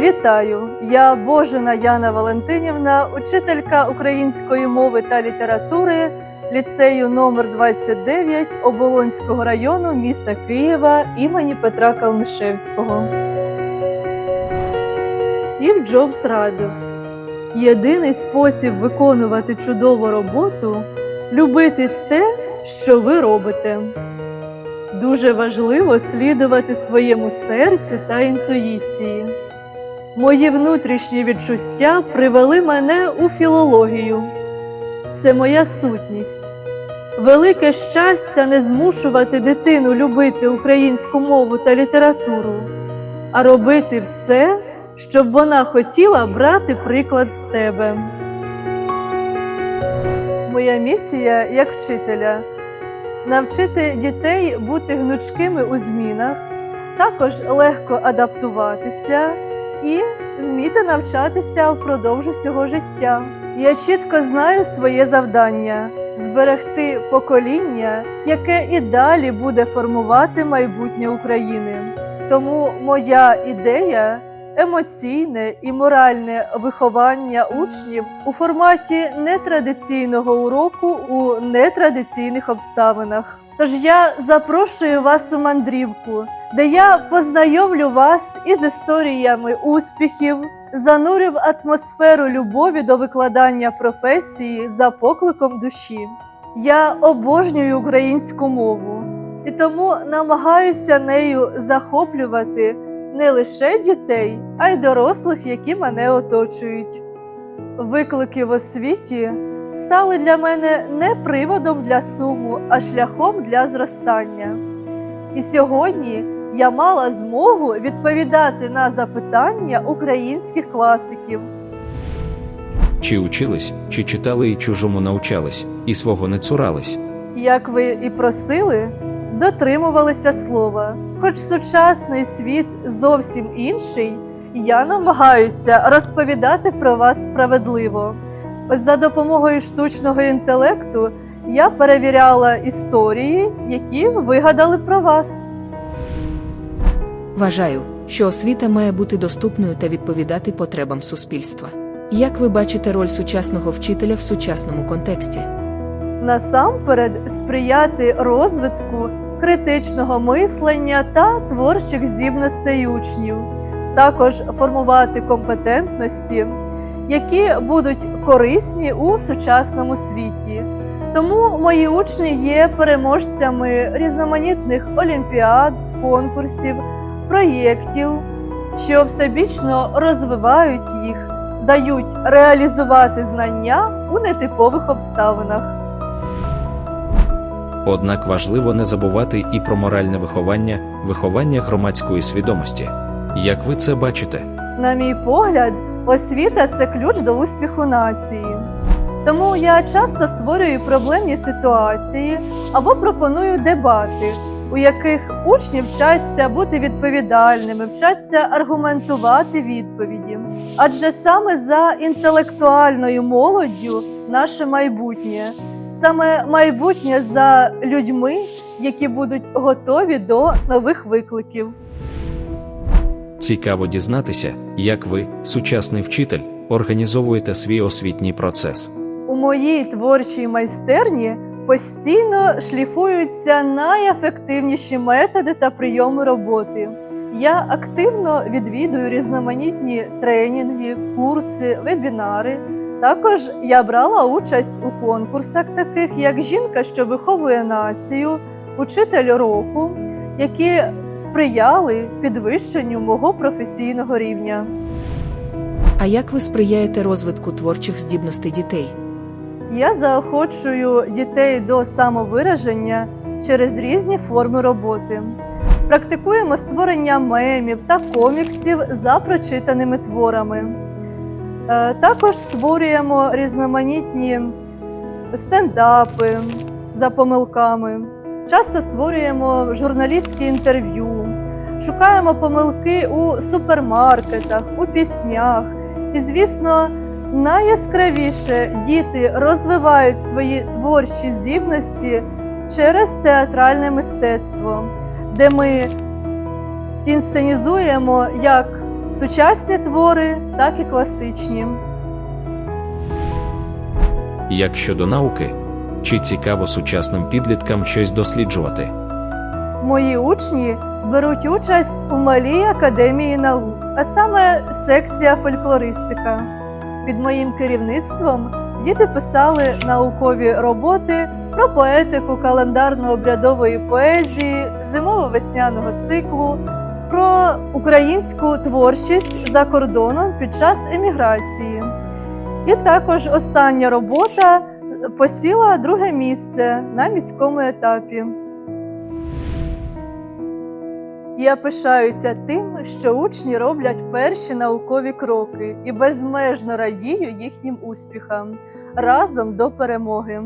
Вітаю! Я Божина Яна Валентинівна, учителька української мови та літератури ліцею номер 29 Оболонського району міста Києва імені Петра Калнишевського. Стів Джобс радив: єдиний спосіб виконувати чудову роботу любити те, що ви робите. Дуже важливо слідувати своєму серцю та інтуїції. Мої внутрішні відчуття привели мене у філологію. Це моя сутність. Велике щастя не змушувати дитину любити українську мову та літературу, а робити все, щоб вона хотіла брати приклад з тебе. Моя місія як вчителя навчити дітей бути гнучкими у змінах, також легко адаптуватися і вміти навчатися впродовж усього життя. Я чітко знаю своє завдання зберегти покоління, яке і далі буде формувати майбутнє України. Тому моя ідея емоційне і моральне виховання учнів у форматі нетрадиційного уроку у нетрадиційних обставинах. Тож я запрошую вас у мандрівку, де я познайомлю вас із історіями успіхів, занурю атмосферу любові до викладання професії за покликом душі. Я обожнюю українську мову і тому намагаюся нею захоплювати не лише дітей, а й дорослих, які мене оточують. Виклики в освіті стали для мене не приводом для суму, а шляхом для зростання. І сьогодні я мала змогу відповідати на запитання українських класиків. Чи учились, чи читали і чужому навчались, і свого не цурались. Як ви і просили, дотримувалися слова. Хоч сучасний світ зовсім інший, я намагаюся розповідати про вас справедливо. Ось за допомогою штучного інтелекту я перевіряла історії, які вигадали про вас. Вважаю, що освіта має бути доступною та відповідати потребам суспільства. Як ви бачите роль сучасного вчителя в сучасному контексті? Насамперед сприяти розвитку критичного мислення та творчих здібностей учнів, також формувати компетентності, які будуть корисні у сучасному світі. Тому мої учні є переможцями різноманітних олімпіад, конкурсів, проєктів, що всебічно розвивають їх, дають реалізувати знання у нетипових обставинах. Однак важливо не забувати і про моральне виховання, виховання громадської свідомості. Як ви це бачите? На мій погляд, освіта це ключ до успіху нації. Тому я часто створюю проблемні ситуації або пропоную дебати, у яких учні вчаться бути відповідальними, вчаться аргументувати відповіді. Адже саме за інтелектуальною молоддю наше майбутнє, саме майбутнє за людьми, які будуть готові до нових викликів. Цікаво дізнатися, як ви, сучасний вчитель, організовуєте свій освітній процес. У моїй творчій майстерні постійно шліфуються найефективніші методи та прийоми роботи. Я активно відвідую різноманітні тренінги, курси, вебінари. Також я брала участь у конкурсах, таких як Жінка, що виховує націю, Учитель року, які сприяли підвищенню мого професійного рівня. А як ви сприяєте розвитку творчих здібностей дітей? Я заохочую дітей до самовираження через різні форми роботи. Практикуємо створення мемів та коміксів за прочитаними творами. Е, Також створюємо різноманітні стендапи за помилками. Часто створюємо журналістські інтерв'ю, шукаємо помилки у супермаркетах, у піснях. І, звісно, найяскравіше діти розвивають свої творчі здібності через театральне мистецтво, де ми інсценізуємо як сучасні твори, так і класичні. Як щодо науки, чи цікаво сучасним підліткам щось досліджувати? Мої учні беруть участь у малій академії наук, а саме секція фольклористика. Під моїм керівництвом діти писали наукові роботи про поетику календарно-обрядової поезії, зимово-весняного циклу, про українську творчість за кордоном під час еміграції. І також остання робота посіла друге місце на міському етапі. Я пишаюся тим, що учні роблять перші наукові кроки і безмежно радію їхнім успіхам разом до перемоги.